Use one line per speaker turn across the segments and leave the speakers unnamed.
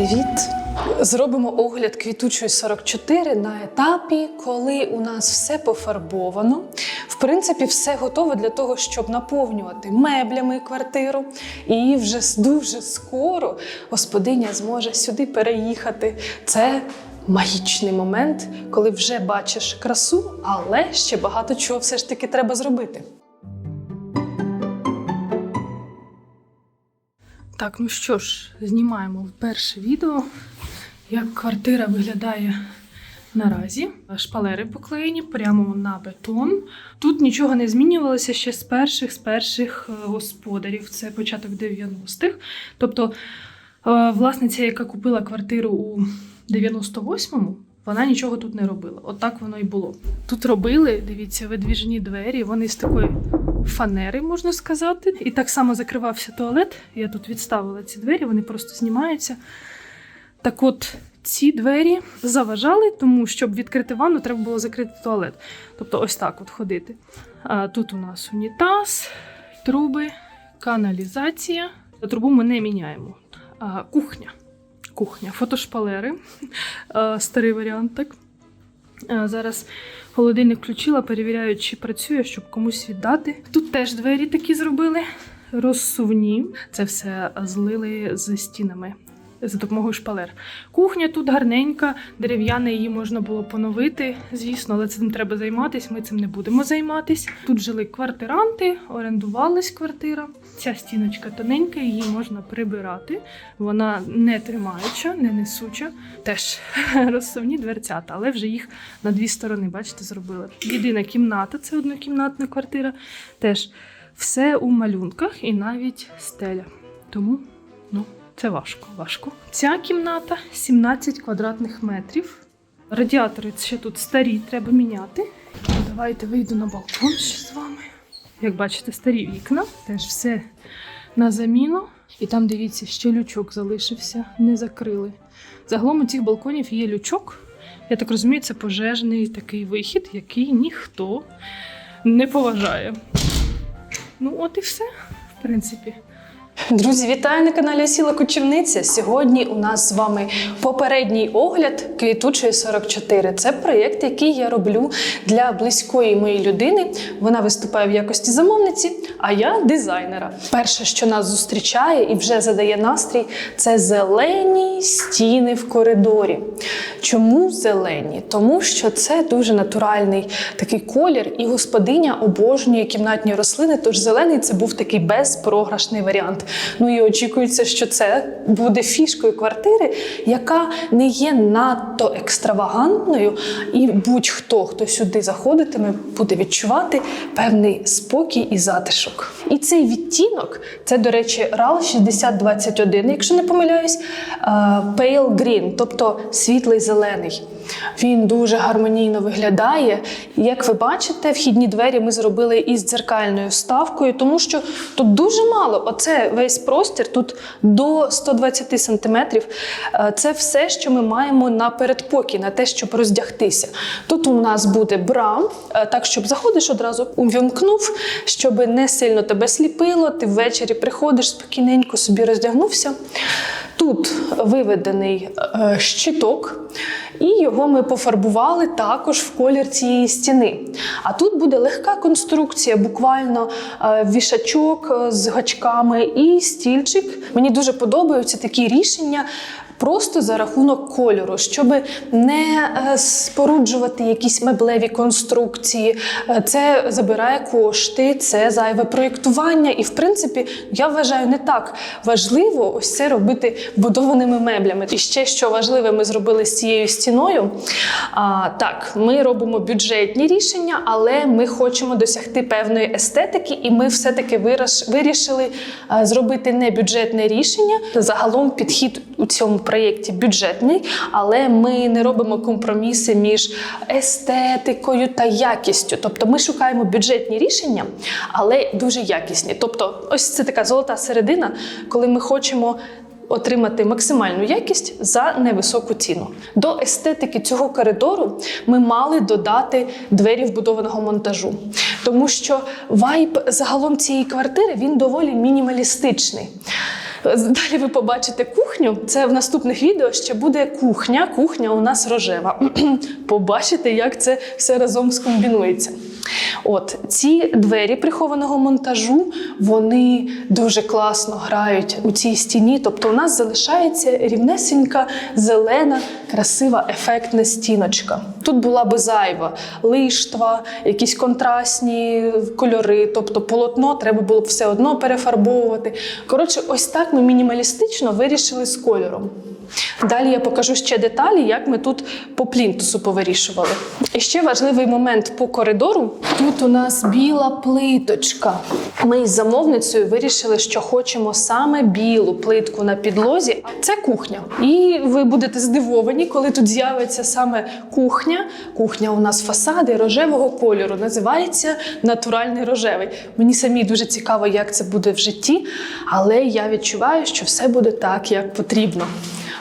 Привіт! Зробимо огляд квітучої 44 на етапі, коли у нас все пофарбовано. В принципі, все готово для того, щоб наповнювати меблями квартиру. І вже дуже скоро господиня зможе сюди переїхати. Це магічний момент, коли вже бачиш красу, але ще багато чого все ж таки треба зробити. Так, ну що ж, знімаємо перше відео, як квартира виглядає наразі. Шпалери поклеєні прямо на бетон. Тут нічого не змінювалося ще з перших з перших е, господарів. Це початок 90-х. Тобто, е, власниця, яка купила квартиру у 98-му, вона нічого тут не робила. Отак воно і було. Тут робили, дивіться, видвіжні двері, вони з такої фанери, можна сказати. І так само закривався туалет. Я тут відставила ці двері, вони просто знімаються. Так от, ці двері заважали, тому щоб відкрити ванну, треба було закрити туалет. Тобто, ось так от ходити. А, тут у нас унітаз, труби, каналізація. Трубу ми не міняємо. А, кухня. Кухня, фотошпалери. Старий варіант, так. Зараз холодильник включила, перевіряю, чи працює, щоб комусь віддати. Тут теж двері такі зробили. Розсувні. Це все злили з стінами за допомогою шпалер. Кухня тут гарненька, дерев'яна, її можна було поновити, звісно, але цим треба займатися. Ми цим не будемо займатися. Тут жили квартиранти, орендувалась квартира. Ця стіночка тоненька, її можна прибирати. Вона не тримаюча, не несуча. Теж розсувні дверцята, але вже їх на дві сторони, бачите, зробили. Єдина кімната це однокімнатна квартира. Теж все у малюнках і навіть стеля. Тому, ну, це важко, важко. Ця кімната 17 квадратних метрів. Радіатори ще тут старі, треба міняти. Давайте вийду на балкон ще з вами. Як бачите, старі вікна, теж все на заміну. І там, дивіться, ще лючок залишився, не закрили. Загалом у цих балконів є лючок. Я так розумію, це пожежний такий вихід, який ніхто не поважає. Ну, от і все, в принципі. Друзі, вітаю на каналі Сіла Кочівниця. Сьогодні у нас з вами попередній огляд квітучої 44. Це проєкт, який я роблю для близької моєї людини. Вона виступає в якості замовниці, а я дизайнера. Перше, що нас зустрічає і вже задає настрій, це зелені стіни в коридорі. Чому зелені? Тому що це дуже натуральний такий колір, і господиня обожнює кімнатні рослини. Тож зелений це був такий безпрограшний варіант. Ну і очікується, що це буде фішкою квартири, яка не є надто екстравагантною, і будь-хто, хто сюди заходитиме, буде відчувати певний спокій і затишок. І цей відтінок, це, до речі, RAL 6021, якщо не помиляюсь, е, Pale Green, тобто світлий зелений. Він дуже гармонійно виглядає. Як ви бачите, вхідні двері ми зробили із дзеркальною вставкою, тому що тут дуже мало. Оце весь простір, тут до 120 сантиметрів. Е, Це все, що ми маємо на передпокій, на те, щоб роздягтися. Тут у нас буде бра, е, так щоб заходиш одразу, увімкнув, щоб не сильно тебе сліпило. Ти ввечері приходиш спокійненько, собі роздягнувся. Тут виведений е, щиток, і його ми пофарбували також в колір цієї стіни. А тут буде легка конструкція, буквально е, вішачок е, з гачками і стільчик. Мені дуже подобаються такі рішення. Просто за рахунок кольору, щоб не е, споруджувати якісь меблеві конструкції, Е, це забирає кошти, це зайве проєктування. І, в принципі, я вважаю не так важливо ось це робити будованими меблями. І ще що важливе, ми зробили з цією стіною. А, так, ми робимо бюджетні рішення, але ми хочемо досягти певної естетики, і ми все-таки вирішили зробити не бюджетне рішення. Загалом підхід у цьому проєкті бюджетний, але ми не робимо компроміси між естетикою та якістю. Тобто ми шукаємо бюджетні рішення, але дуже якісні. Тобто, ось це така золота середина, коли ми хочемо. Отримати максимальну якість за невисоку ціну. До естетики цього коридору ми мали додати двері вбудованого монтажу, тому що вайб загалом цієї квартири він доволі мінімалістичний. Далі ви побачите кухню. Це в наступних відео ще буде кухня. Кухня у нас рожева. Побачите, як це все разом скомбінується. От ці двері прихованого монтажу вони дуже класно грають у цій стіні. Тобто, у нас залишається рівнесенька, зелена, красива, ефектна стіночка. Тут була би зайва лиштва, якісь контрастні кольори, тобто полотно треба було б все одно перефарбовувати. Коротше, ось так ми мінімалістично вирішили з кольором. Далі я покажу ще деталі, як ми тут по плінтусу повирішували. І ще важливий момент по коридору. Тут у нас біла плиточка. Ми із замовницею вирішили, що хочемо саме білу плитку на підлозі. Це кухня. І ви будете здивовані, коли тут з'явиться саме кухня. Кухня у нас фасади рожевого кольору. Називається натуральний рожевий. Мені самі дуже цікаво, як це буде в житті, але я відчуваю, що все буде так, як потрібно.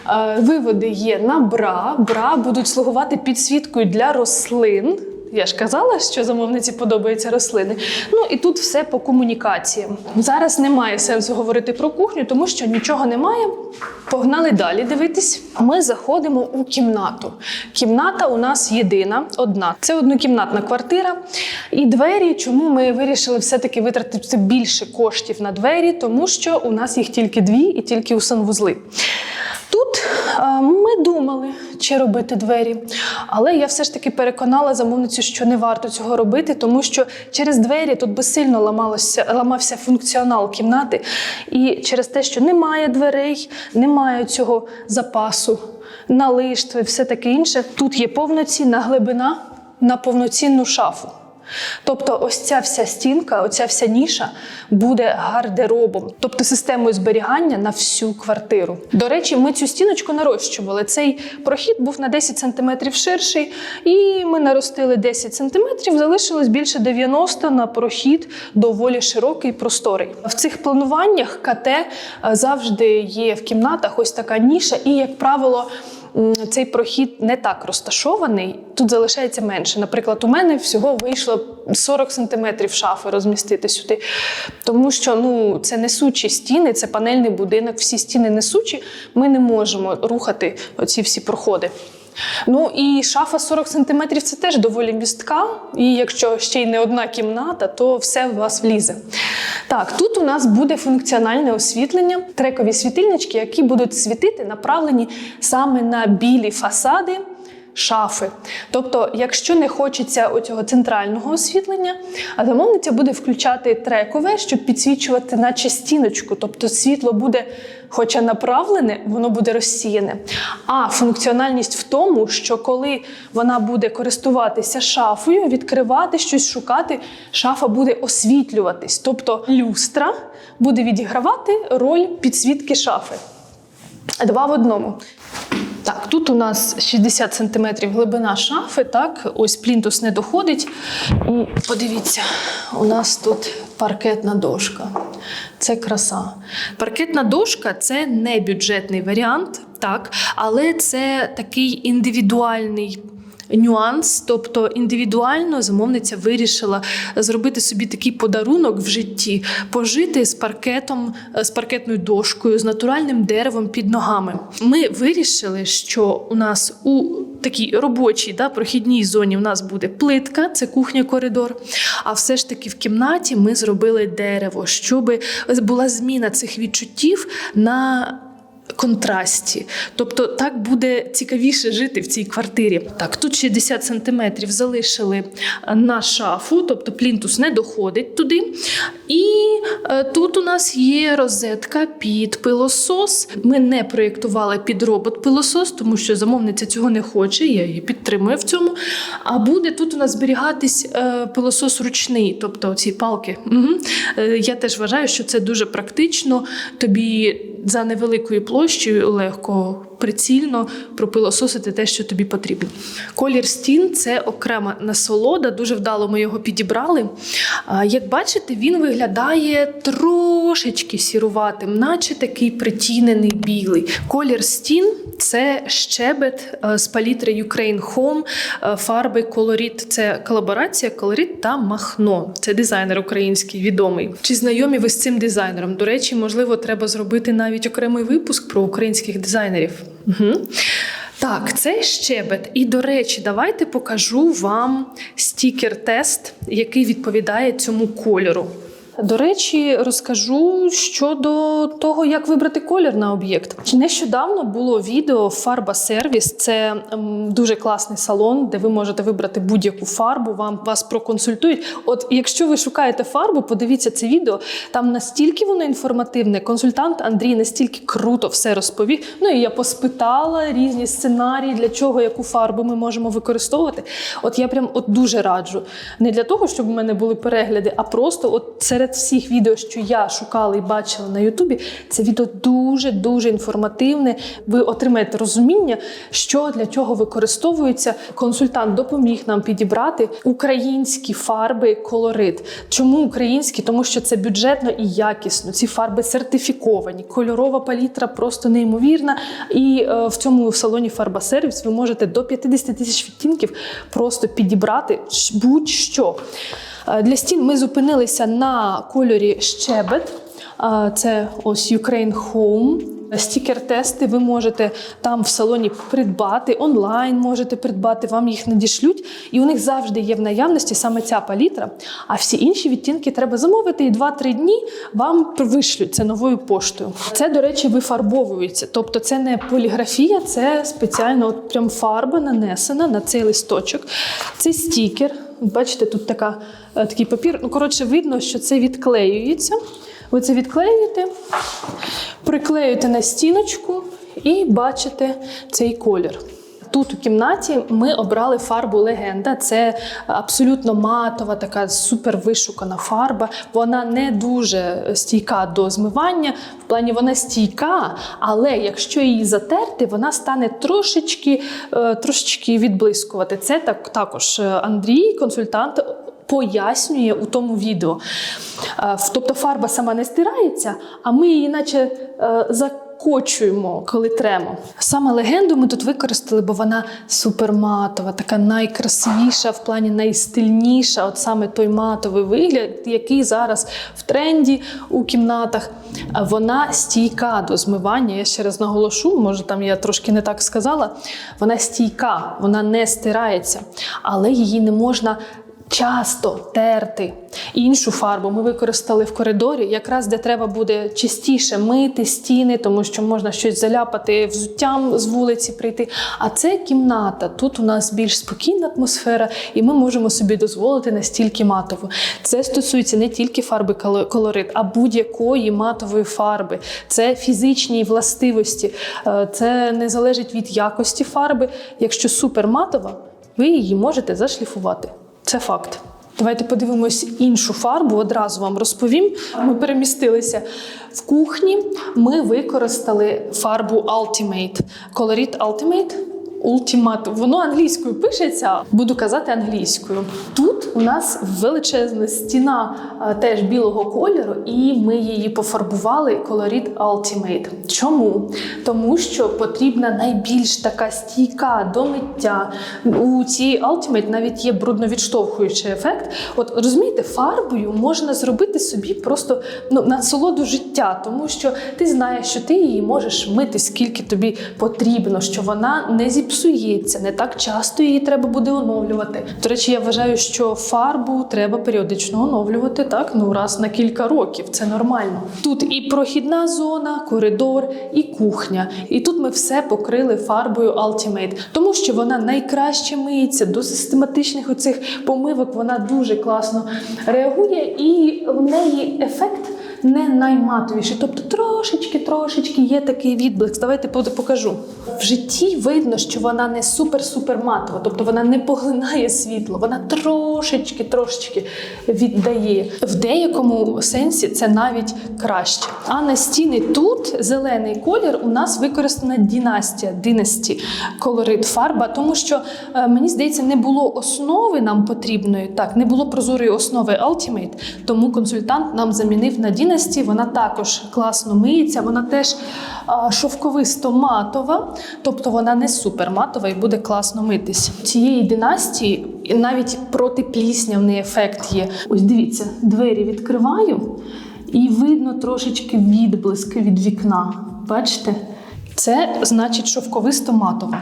Е, Виводи є на бра. Бра будуть слугувати підсвіткою для рослин. Я ж казала, що замовниці подобаються рослини. Ну і тут все по комунікаціям. Зараз немає сенсу говорити про кухню, тому що нічого немає. Погнали далі дивитись. Ми заходимо у кімнату. Кімната у нас єдина, одна. Це однокімнатна квартира. І двері, чому ми вирішили все-таки витратити більше коштів на двері, тому що у нас їх тільки дві і тільки у санвузли. Тут е, ми думали, чи робити двері, але я все ж таки переконала замовницю, що не варто цього робити, тому що через двері тут би сильно ламалося, ламався функціонал кімнати. І через те, що немає дверей, немає цього запасу на лиштви, все таке інше. Тут є повноцінна глибина на повноцінну шафу. Тобто, ось ця вся стінка, оця вся ніша буде гардеробом, тобто системою зберігання на всю квартиру. До речі, ми цю стіночку нарощували. Цей прохід був на 10 см ширший, і ми наростили 10 см, залишилось більше 90 на прохід доволі широкий, просторий. В цих плануваннях КТ е, завжди є в кімнатах ось така ніша, і, як правило, цей прохід не так розташований, тут залишається менше. Наприклад, у мене всього вийшло 40 сантиметрів шафи розмістити сюди. Тому що ну, це несучі стіни, це панельний будинок, всі стіни несучі. Ми не можемо рухати оці всі проходи. Ну і шафа 40 см це теж доволі містка. І якщо ще й не одна кімната, то все в вас влізе. Так, тут у нас буде функціональне освітлення, трекові світильнички, які будуть світити, направлені саме на білі фасади. Шафи. Тобто, якщо не хочеться оцього центрального освітлення, а замовниця буде включати трекове, щоб підсвічувати наче стіночку. Тобто світло буде, хоча направлене, воно буде розсіяне. А функціональність в тому, що коли вона буде користуватися шафою, відкривати щось, шукати, шафа буде освітлюватись. Тобто люстра буде відігравати роль підсвітки шафи. Два в одному. Так, тут у нас 60 см глибина шафи, так, ось плінтус не доходить. І подивіться, у нас тут паркетна дошка. Це краса. Паркетна дошка це не бюджетний варіант, так, але це такий індивідуальний. Нюанс, тобто індивідуально замовниця вирішила зробити собі такий подарунок в житті, пожити з паркетом, е, з паркетною дошкою, з натуральним деревом під ногами. Ми вирішили, що у нас у такій робочій да, прохідній зоні у нас буде плитка, це кухня-коридор. А все ж таки в кімнаті ми зробили дерево, щоб була зміна цих відчуттів на контрасті. Тобто так буде цікавіше жити в цій квартирі. Так, тут 60 сантиметрів залишили на шафу, тобто плінтус не доходить туди. І е, тут у нас є розетка під пилосос. Ми не проєктували під робот-пилосос, тому що замовниця цього не хоче, я її підтримую в цьому. А буде тут у нас зберігатись е, пилосос ручний, тобто ці палки. Угу. Я теж вважаю, що це дуже практично. Тобі за невеликою площею легко прицільно пропилососити те, що тобі потрібно. Колір стін це окрема насолода, дуже вдало ми його підібрали. Як бачите, він виглядає трошечки сіруватим, наче такий притінений білий. Колір стін це щебет е, з палітри Ukraine Home, е, фарби Colorit. Це колаборація Colorit та Махно. Це дизайнер український відомий. Чи знайомі ви з цим дизайнером? До речі, можливо, треба зробити навіть окремий випуск про українських дизайнерів. Угу. Так, це щебет. І до речі, давайте покажу вам стікер-тест, який відповідає цьому кольору. До речі, розкажу щодо того, як вибрати колір на об'єкт. Нещодавно було відео Фарба Сервіс. Це дуже класний салон, де ви можете вибрати будь-яку фарбу. Вам вас проконсультують. От якщо ви шукаєте фарбу, подивіться це відео. Там настільки воно інформативне. Консультант Андрій настільки круто все розповів. Ну і я поспитала різні сценарії, для чого яку фарбу ми можемо використовувати. От я прям от дуже раджу. Не для того, щоб у мене були перегляди, а просто от серед всіх відео, що я шукала і бачила на Ютубі, це відео дуже дуже інформативне. Ви отримаєте розуміння, що для чого використовується. Консультант допоміг нам підібрати українські фарби колорит. Чому українські? Тому що це бюджетно і якісно. Ці фарби сертифіковані, кольорова палітра просто неймовірна. І е, в цьому салоні Фарба Сервіс ви можете до 50 тисяч відтінків просто підібрати будь-що. Е, Для стін ми зупинилися на кольорі щебет. Е, Це ось Ukraine Home. Стікер-тести ви можете там в салоні придбати, онлайн можете придбати, вам їх надішлють. І у них завжди є в наявності саме ця палітра. А всі інші відтінки треба замовити, і 2-3 дні вам вишлють це новою поштою. Це, до речі, вифарбовується. Тобто це не поліграфія, це спеціально от прям фарба нанесена на цей листочок. Це стікер. Бачите, тут така, е, такий папір. Ну, коротше, видно, що це відклеюється. Ви це відклеюєте, приклеюєте на стіночку і бачите цей колір. Тут у кімнаті ми обрали фарбу легенда. Це абсолютно матова, така супер вишукана фарба. Вона не дуже стійка до змивання. В плані вона стійка, але якщо її затерти, вона стане трошечки, е, трошечки відблискувати. Це так також Андрій, консультант. Пояснює у тому відео. Е, Тобто фарба сама не стирається, а ми її, наче е, закочуємо, коли тремо. Саме легенду ми тут використали, бо вона суперматова, така найкрасивіша, в плані найстильніша. От саме той матовий вигляд, який зараз в тренді у кімнатах. Вона стійка до змивання. Я ще раз наголошу, може там я трошки не так сказала. Вона стійка, вона не стирається, але її не можна часто терти. Іншу фарбу ми використали в коридорі, якраз де треба буде частіше мити стіни, тому що можна щось заляпати взуттям з вулиці прийти. А це кімната. Тут у нас більш спокійна атмосфера, і ми можемо собі дозволити настільки матову. Це стосується не тільки фарби колорит, а будь-якої матової фарби. Це фізичні властивості, Е, це не залежить від якості фарби. Якщо суперматова, ви її можете зашліфувати. Це факт. Давайте подивимось іншу фарбу. Одразу вам розповім. Ми перемістилися в кухні. Ми використали фарбу Ultimate. Колоріт Ultimate. Ultimate. Воно англійською пишеться, буду казати англійською. Тут у нас величезна стіна теж білого кольору, і ми її пофарбували Colorit Ultimate. Чому? Тому що потрібна найбільш така стійка до миття. У цій Ultimate навіть є брудновідштовхуючий ефект. От розумієте, фарбою можна зробити собі просто ну, насолоду життя, тому що ти знаєш, що ти її можеш мити скільки тобі потрібно, що вона не зіпсується, не так часто її треба буде оновлювати. До речі, я вважаю, що фарбу треба періодично оновлювати так, ну раз на кілька років. Це нормально. Тут і прохідна зона, коридор, і кухня. І тут ми все покрили фарбою Ultimate, тому що вона найкраще миється до систематичних оцих помивок. Вона дуже класно реагує, і в неї ефект не найматовіший. Тобто трошечки, трошечки є такий відблиск. Давайте покажу. В житті видно, що вона не супер-супер матова, тобто вона не поглинає світло, вона трошечки, трошечки віддає. В деякому сенсі це навіть краще. А на стіни тут зелений колір у нас використана дінастія, династі колорит фарба, тому що е, мені здається, не було основи нам потрібної, так не було прозорої основи Ultimate, тому консультант нам замінив на дінасті. Вона також класно миється, вона теж шовковисто матова, тобто вона не суперматова і буде класно митись. Цієї династії навіть протипліснявний ефект є. Ось дивіться, двері відкриваю, і видно трошечки відблиски від вікна. Бачите? Це значить шовковисто матова.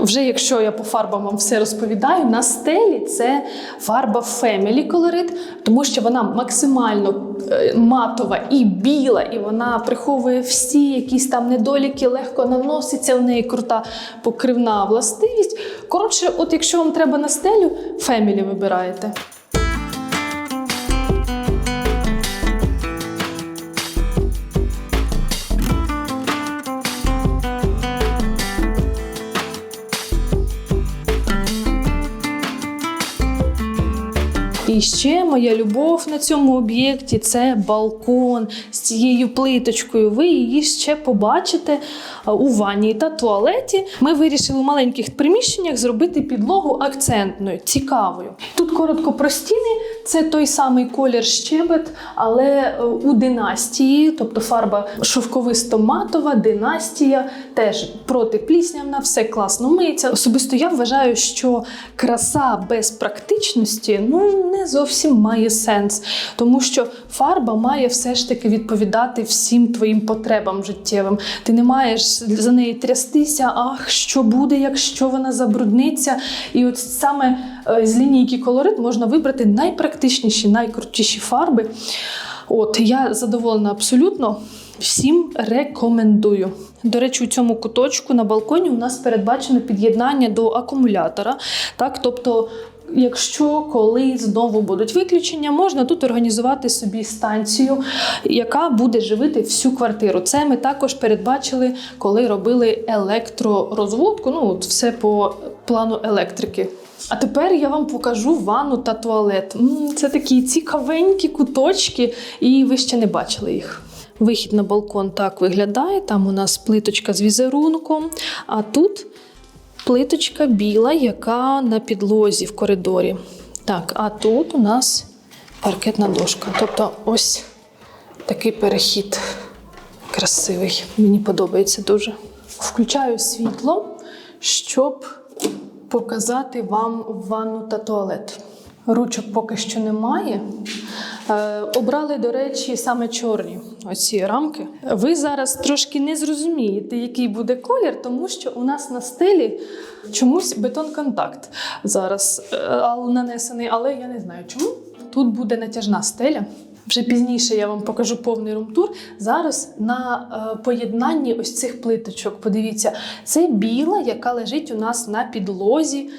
Вже якщо я по фарбам вам все розповідаю, на стелі це фарба Family Colorit, тому що вона максимально е, матова і біла, і вона приховує всі якісь там недоліки, легко наноситься в неї крута покривна властивість. Коротше, от якщо вам треба на стелю, Family вибираєте. І ще моя любов на цьому об'єкті це балкон з цією плиточкою. Ви її ще побачите у ванні та туалеті. Ми вирішили в маленьких приміщеннях зробити підлогу акцентною, цікавою. Тут коротко про стіни. Це той самий колір щебет, але е, у династії, тобто фарба шовковисто-матова, династія, теж протипліснявна, все класно миється. Особисто я вважаю, що краса без практичності ну не зовсім має сенс, тому що фарба має все ж таки відповідати всім твоїм потребам життєвим. Ти не маєш за неї трястися, ах, що буде, якщо вона забрудниться. І от саме з лінійки колорит можна вибрати найпрактичніші, найкрутіші фарби. От я задоволена абсолютно. Всім рекомендую. До речі, у цьому куточку на балконі у нас передбачено під'єднання до акумулятора. Так, тобто, якщо коли знову будуть виключення, можна тут організувати собі станцію, яка буде живити всю квартиру. Це ми також передбачили, коли робили електророзводку. Ну, от все по плану електрики. А тепер я вам покажу ванну та туалет. Це такі цікавенькі куточки, і ви ще не бачили їх. Вихід на балкон так виглядає. Там у нас плиточка з візерунком, а тут плиточка біла, яка на підлозі в коридорі. Так, а тут у нас паркетна дошка. Тобто ось такий перехід красивий. Мені подобається дуже. Включаю світло, щоб показати вам ванну та туалет. Ручок поки що немає. Е, обрали, до речі, саме чорні оці рамки. Ви зараз трошки не зрозумієте, який буде колір, тому що у нас на стелі чомусь бетон-контакт зараз е, нанесений, але я не знаю чому. Тут буде натяжна стеля. Вже пізніше я вам покажу повний румтур. Зараз на е, поєднанні ось цих плиточок. Подивіться, це біла, яка лежить у нас на підлозі.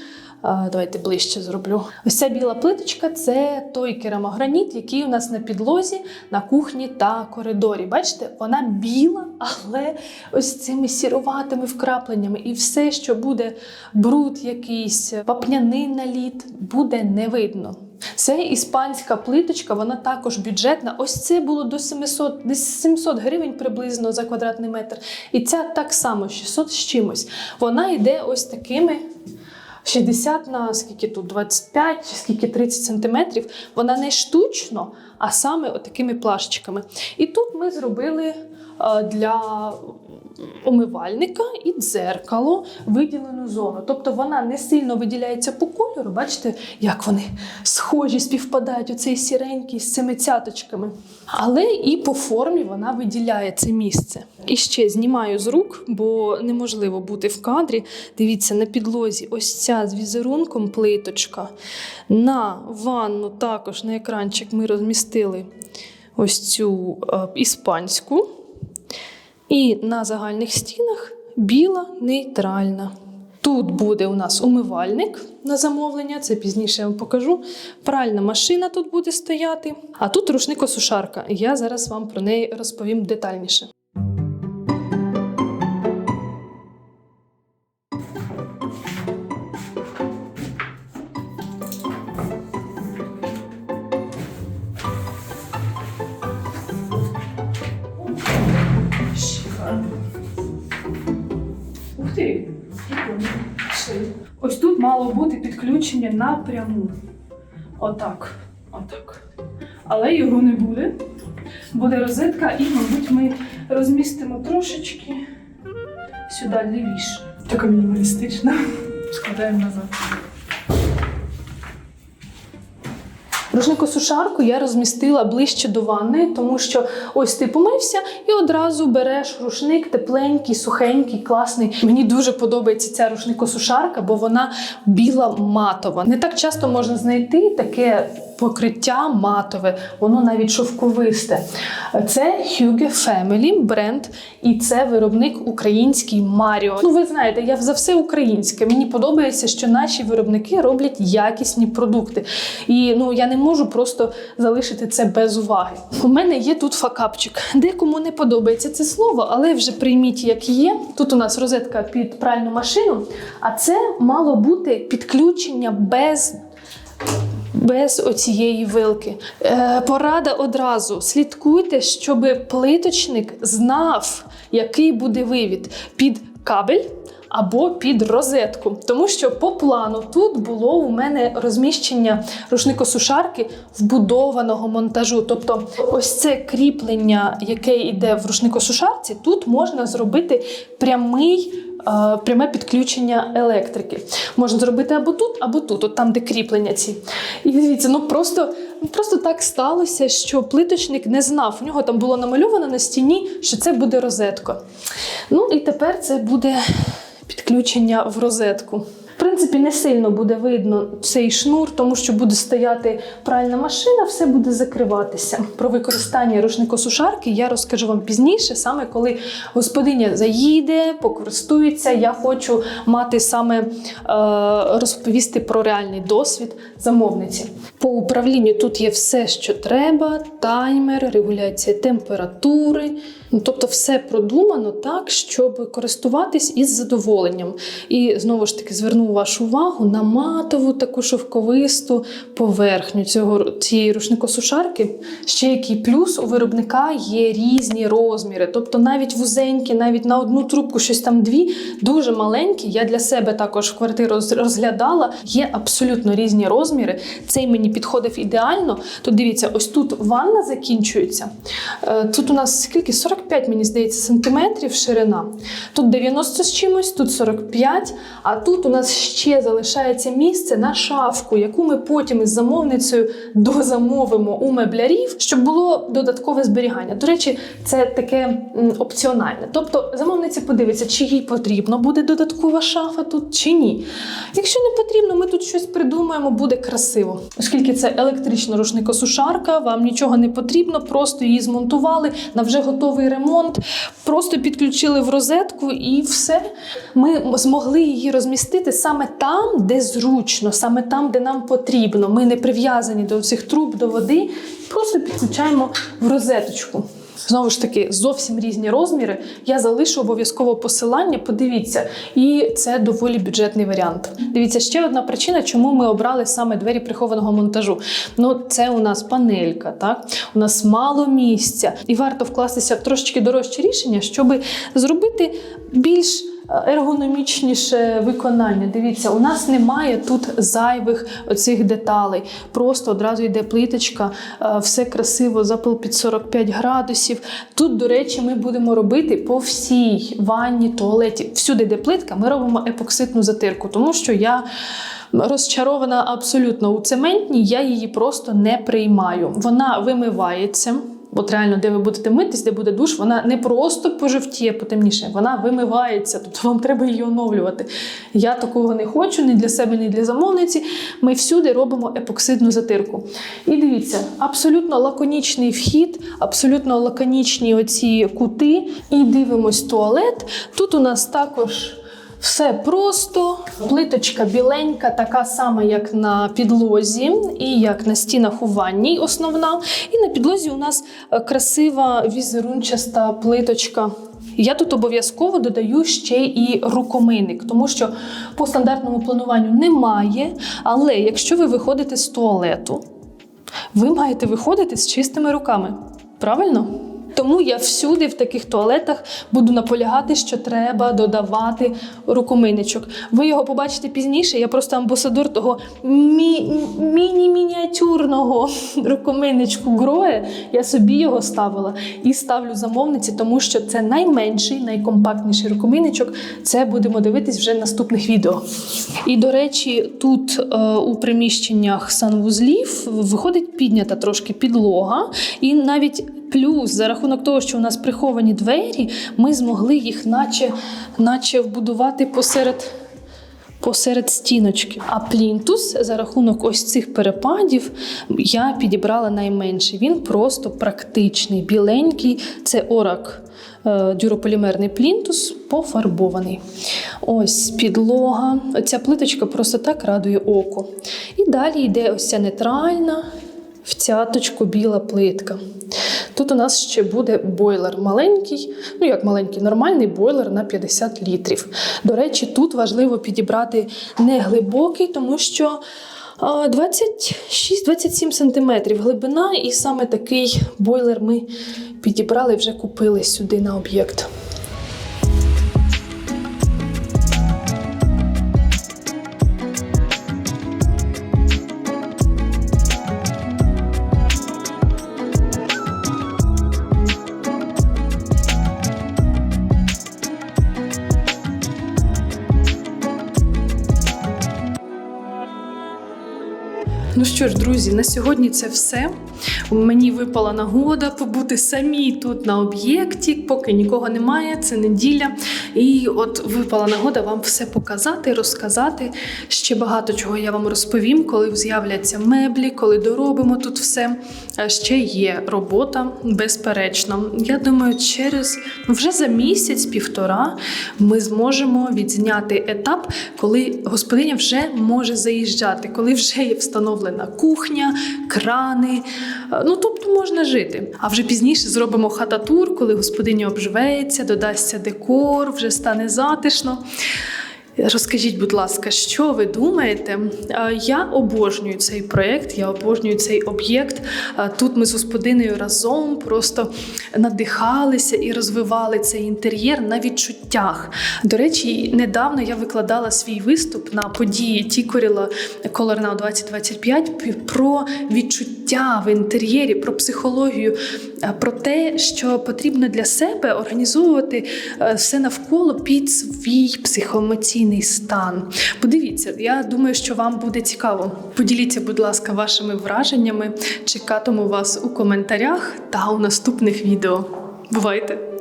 Е, Давайте ближче зроблю. Ось ця біла плиточка це той керамограніт, який у нас на підлозі, на кухні та коридорі. Бачите, вона біла, але ось цими сіруватими вкрапленнями. І все, що буде бруд якийсь, вапняний наліт, буде не видно. Це іспанська плиточка, вона також бюджетна. Ось це було до 700, десь 700 гривень приблизно за квадратний метр. І ця так само 600 з чимось. Вона йде ось такими 60 на скільки тут 25 чи скільки 30 сантиметрів. Вона не штучно, а саме отакими плащиками. І тут ми зробили для умивальника і дзеркало виділену зону. Тобто вона не сильно виділяється по кольору. Бачите, як вони схожі, співпадають оцей сіренький з цими цяточками. Але і по формі вона виділяє це місце. І ще знімаю з рук, бо неможливо бути в кадрі. Дивіться, на підлозі ось ця з візерунком плиточка. На ванну також на екранчик ми розмістили ось цю е, іспанську. І на загальних стінах біла нейтральна. Тут буде у нас умивальник на замовлення, це пізніше я вам покажу. Пральна машина тут буде стояти. А тут рушник-осушарка. Я зараз вам про неї розповім детальніше. Бути підключення напряму. Отак. Отак. Але його не буде. Буде розетка, і, мабуть, ми розмістимо трошечки сюди лівіше. Така мінімалістична. Складаємо назад. Рушникосушарку я розмістила ближче до ванни, тому що ось ти помився і одразу береш рушник тепленький, сухенький, класний. Мені дуже подобається ця рушникосушарка, бо вона біла матова. Не так часто можна знайти таке покриття матове, воно навіть шовковисте. Це Hugo Family бренд, і це виробник український Маріо. Ну, ви знаєте, я за все українське. Мені подобається, що наші виробники роблять якісні продукти. І ну я не можу просто залишити це без уваги. У мене є тут факапчик. Декому не подобається це слово, але вже прийміть, як є. Тут у нас розетка під пральну машину, а це мало бути підключення без без оцієї вилки. Е, порада одразу: слідкуйте, щоб плиточник знав, який буде вивід під кабель. Або під розетку, тому що по плану тут було у мене розміщення рушникосушарки вбудованого монтажу. Тобто, ось це кріплення, яке йде в рушникосушарці, тут можна зробити прямий пряме підключення електрики. Можна зробити або тут, або тут, от там, де кріплення ці. І дивіться, ну просто, ну просто так сталося, що плиточник не знав. У нього там було намальовано на стіні, що це буде розетка. Ну і тепер це буде підключення в розетку. Принципі, не сильно буде видно цей шнур, тому що буде стояти пральна машина, все буде закриватися. Про використання рушникосушарки я розкажу вам пізніше, саме коли господиня заїде, покористується. Я хочу мати саме е, розповісти про реальний досвід замовниці. По управлінню тут є все, що треба: таймер, регуляція температури. Ну, тобто, все продумано так, щоб користуватись із задоволенням. І знову ж таки зверну вашу увагу на матову таку шовковисту поверхню цього цієї рушникосушарки. Ще який плюс у виробника є різні розміри. Тобто навіть вузенькі, навіть на одну трубку, щось там дві, дуже маленькі. Я для себе також квартиру розглядала. Є абсолютно різні розміри. Цей мені підходив ідеально. Тут дивіться, ось тут ванна закінчується. Е, Тут у нас скільки? 45, мені здається, сантиметрів ширина. Тут 90 з чимось, тут 45, а тут у нас ще залишається місце на шафку, яку ми потім із замовницею дозамовимо у меблярів, щоб було додаткове зберігання. До речі, це таке опціональне. Тобто замовниця подивиться, чи їй потрібно буде додаткова шафа тут, чи ні. Якщо не потрібно, ми тут щось придумаємо, буде красиво. Оскільки це електрична рушникосушарка, вам нічого не потрібно, просто її змонтували на вже готовий ремонт, просто підключили в розетку і все. Ми змогли її розмістити саме там, де зручно, саме там, де нам потрібно. Ми не прив'язані до цих труб, до води, просто підключаємо в розеточку. Знову ж таки, зовсім різні розміри. Я залишу обов'язково посилання. Подивіться, і це доволі бюджетний варіант. Дивіться, ще одна причина, чому ми обрали саме двері прихованого монтажу. Ну, це у нас панелька, так у нас мало місця, і варто вкластися в трошечки дорожче рішення, щоб зробити більш ергономічніше виконання. Дивіться, у нас немає тут зайвих оцих деталей. Просто одразу йде плиточка, е, все красиво, запил під 45 градусів. Тут, до речі, ми будемо робити по всій ванні, туалеті. Всюди, де плитка, ми робимо епоксидну затирку, тому що я. Розчарована абсолютно у цементній, я її просто не приймаю. Вона вимивається. От реально, де ви будете митись, де буде душ, вона не просто пожовтіє потемніше, вона вимивається, тобто вам треба її оновлювати. Я такого не хочу ні для себе, ні для замовниці. Ми всюди робимо епоксидну затирку. І дивіться, абсолютно лаконічний вхід, абсолютно лаконічні оці кути. І дивимось туалет. Тут у нас також Все просто, плиточка біленька, така сама, як на підлозі, і як на стінах у ванній основна. І на підлозі у нас е, красива візерунчаста плиточка. Я тут обов'язково додаю ще і рукомийник, тому що по стандартному плануванню немає. Але якщо ви виходите з туалету, ви маєте виходити з чистими руками. Правильно? Тому я всюди в таких туалетах буду наполягати, що треба додавати рукомийничок. Ви його побачите пізніше. Я просто амбасадор того мі- міні-мініатюрного рукомийничку Гроє. Я собі його ставила і ставлю замовниці, тому що це найменший, найкомпактніший рукомийничок. Це будемо дивитись вже в наступних відео. І до речі, тут е, у приміщеннях санвузлів виходить піднята трошки підлога, і навіть плюс за рахунок того, що у нас приховані двері, ми змогли їх, наче, наче вбудувати посеред. Посеред стіночки. А плінтус за рахунок ось цих перепадів я підібрала найменший. Він просто практичний, біленький. Це орак е, дюрополімерний плінтус, пофарбований. Ось підлога. Ця плиточка просто так радує око. І далі йде ось ця нейтральна в цяточку біла плитка. Тут у нас ще буде бойлер маленький, ну як маленький, нормальний бойлер на 50 літрів. До речі, тут важливо підібрати не глибокий, тому що а, 26-27 см глибина, і саме такий бойлер ми підібрали, вже купили сюди на об'єкт. Ну що ж, друзі, на сьогодні це все. Мені випала нагода побути самій тут на об'єкті, поки нікого немає, це неділя. І от випала нагода вам все показати, розказати. Ще багато чого я вам розповім, коли з'являться меблі, коли доробимо тут все. Ще є робота, безперечно. Я думаю, через ну, вже за місяць-півтора ми зможемо відзняти етап, коли господиня вже може заїжджати, коли вже є встановлена кухня, крани. Е, Ну, тобто можна жити. А вже пізніше зробимо хата-тур, коли господиня обживеться, додасться декор, вже стане затишно. Розкажіть, будь ласка, що ви думаєте? Е, Я обожнюю цей проєкт, я обожнюю цей об'єкт. Е, Тут ми з господинею разом просто надихалися і розвивали цей інтер'єр на відчуттях. До речі, недавно я викладала свій виступ на події Тікоріла Now 2025 про відчуття в інтер'єрі, про психологію, е, про те, що потрібно для себе організовувати все навколо під свій психоемоційний стан. Подивіться, я думаю, що вам буде цікаво. Поділіться, будь ласка, вашими враженнями. Чекатиму вас у коментарях та у наступних відео. Бувайте!